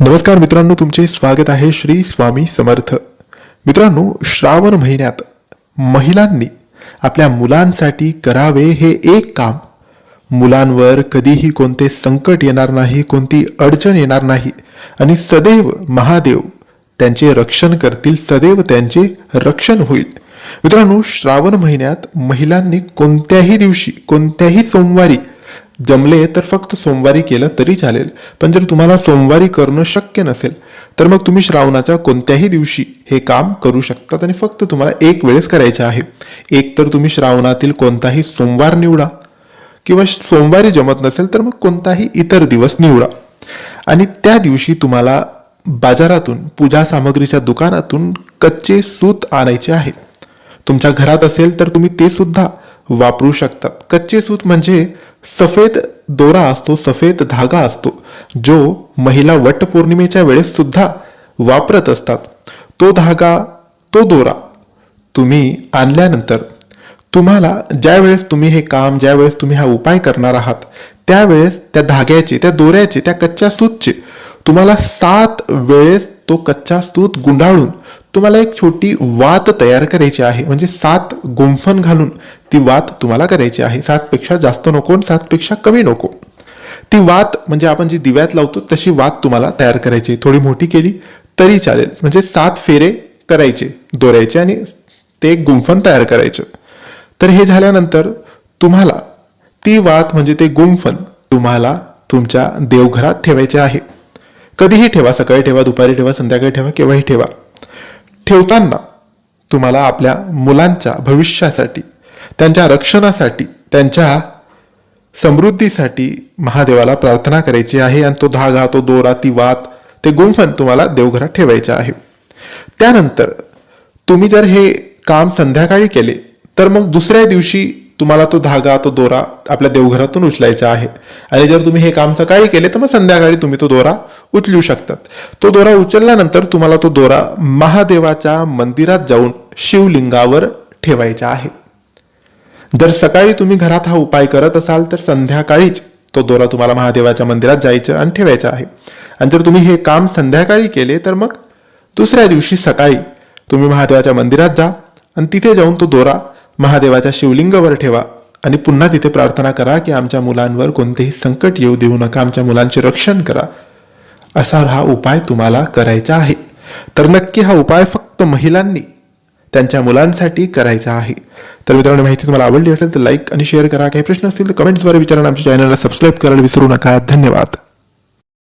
नमस्कार मित्रांनो तुमचे स्वागत आहे श्री स्वामी समर्थ. मित्रांनो श्रावण महिन्यात महिलांनी आपल्या मुलांसाठी करावे हे एक काम. मुलांवर कधीही कोणते संकट येणार नाही कोणती अडचण येणार नाही. आणि सदैव महादेव त्यांचे रक्षण करतील सदैव त्यांचे रक्षण होईल. मित्रांनो श्रावण महिन्यात महिलांनी कोणत्याही दिवशी कोणत्याही सोमवारी जमले तर फक्त सोमवारी केलं तरी चालेल. पण जर तुम्हाला सोमवारी करणं शक्य नसेल तर मग तुम्ही श्रावणाच्या कोणत्याही दिवशी हे काम करू शकतात आणि फक्त तुम्हाला एक वेळेस करायचे आहे. एक तर तुम्ही श्रावणातील कोणताही सोमवार निवडा किंवा सोमवारी जमत नसेल तर मग कोणताही इतर दिवस निवडा. आणि त्या दिवशी तुम्हाला बाजारातून पूजा सामग्रीच्या दुकानातून कच्चे सूत आणायचे आहे तुमच्या घरात असेल तर तुम्ही ते सुद्धा वापरू शकतात. कच्चे सूत म्हणजे सफेद दोरा असतो सफेद धागा असतो जो महिला वटपौर्णिमेच्या वेळेस सुद्धा वापरत असतात. तो धागा तो दोरा तुम्ही आणल्यानंतर तुम्हाला ज्या वेळेस तुम्ही हे काम ज्या वेळेस तुम्ही हा उपाय करणार आहात त्यावेळेस त्या धाग्याचे त्या दोऱ्याचे त्या कच्च्या सूतचे तुम्हाला सात वेळेस तो कच्चा सूत गुंडाळून तुम्हाला एक छोटी वात तयार करायची आहे. म्हणजे सात गुंफण घालून ती वात तुम्हाला करायची आहे. सातपेक्षा जास्त नको आणि सातपेक्षा कमी नको. ती वात म्हणजे आपण जी दिव्यात लावतो तशी वात तुम्हाला तयार करायची. थोडी मोठी केली तरी चालेल. म्हणजे सात फेरे करायचे दोरायचे आणि ते एक गुंफण तयार करायचं. तर हे झाल्यानंतर तुम्हाला ती वात म्हणजे ते गुंफण तुम्हाला तुमच्या देवघरात ठेवायचे आहे. कधीही ठेवा सकाळी ठेवा दुपारी ठेवा संध्याकाळी ठेवा केव्हाही ठेवा. ठेवताना तुम्हाला आपल्या मुलांच्या भविष्यासाठी त्यांच्या रक्षणासाठी त्यांच्या समृद्धीसाठी महादेवाला प्रार्थना करायची आहे आणि तो धागा तो दोरा ती वात ते गुंफण तुम्हाला देवघरात ठेवायचे आहे. त्यानंतर तुम्ही जर हे काम संध्याकाळी केले तर मग दुसऱ्या दिवशी तुम्हाला तो धागा तो दोरा आपल्या देवघरातून उचलायचा आहे. आणि जर तुम्ही हे काम सकाळी केले तर मग संध्याकाळी तुम्ही तो दोरा उचलू शकतात. तो दोरा उचलल्यानंतर तुम्हाला तो दोरा महादेवाच्या मंदिरात जाऊन शिवलिंगावर ठेवायचा आहे. जर सकाळी तुम्ही घरात हा उपाय करत असाल तर संध्याकाळीच तो दोरा तुम्हाला महादेवाच्या मंदिरात जायचं आणि ठेवायचा आहे. आणि जर तुम्ही हे काम संध्याकाळी केले तर मग दुसऱ्या दिवशी सकाळी तुम्ही महादेवाच्या मंदिरात जा आणि तिथे जाऊन तो दोरा महादेवाच्या शिवलिंगावर ठेवा आणि पुन्हा तिथे प्रार्थना करा की आमच्या मुलांवर कोणतेही संकट येऊ देऊ नका आमच्या मुलांचे रक्षण करा. असा हा उपाय तुम्हाला करायचा आहे. तर नक्की हा उपाय फक्त महिलांनी त्यांच्या मुलांसाठी करायचा आहे. तर मित्रांनो माहिती तुम्हाला आवडली असेल तर लाईक आणि शेअर करा. काही प्रश्न असतील तर कमेंट्सद्वारे विचारा आमच्या चॅनलला सबस्क्राईब करायला विसरू नका. धन्यवाद.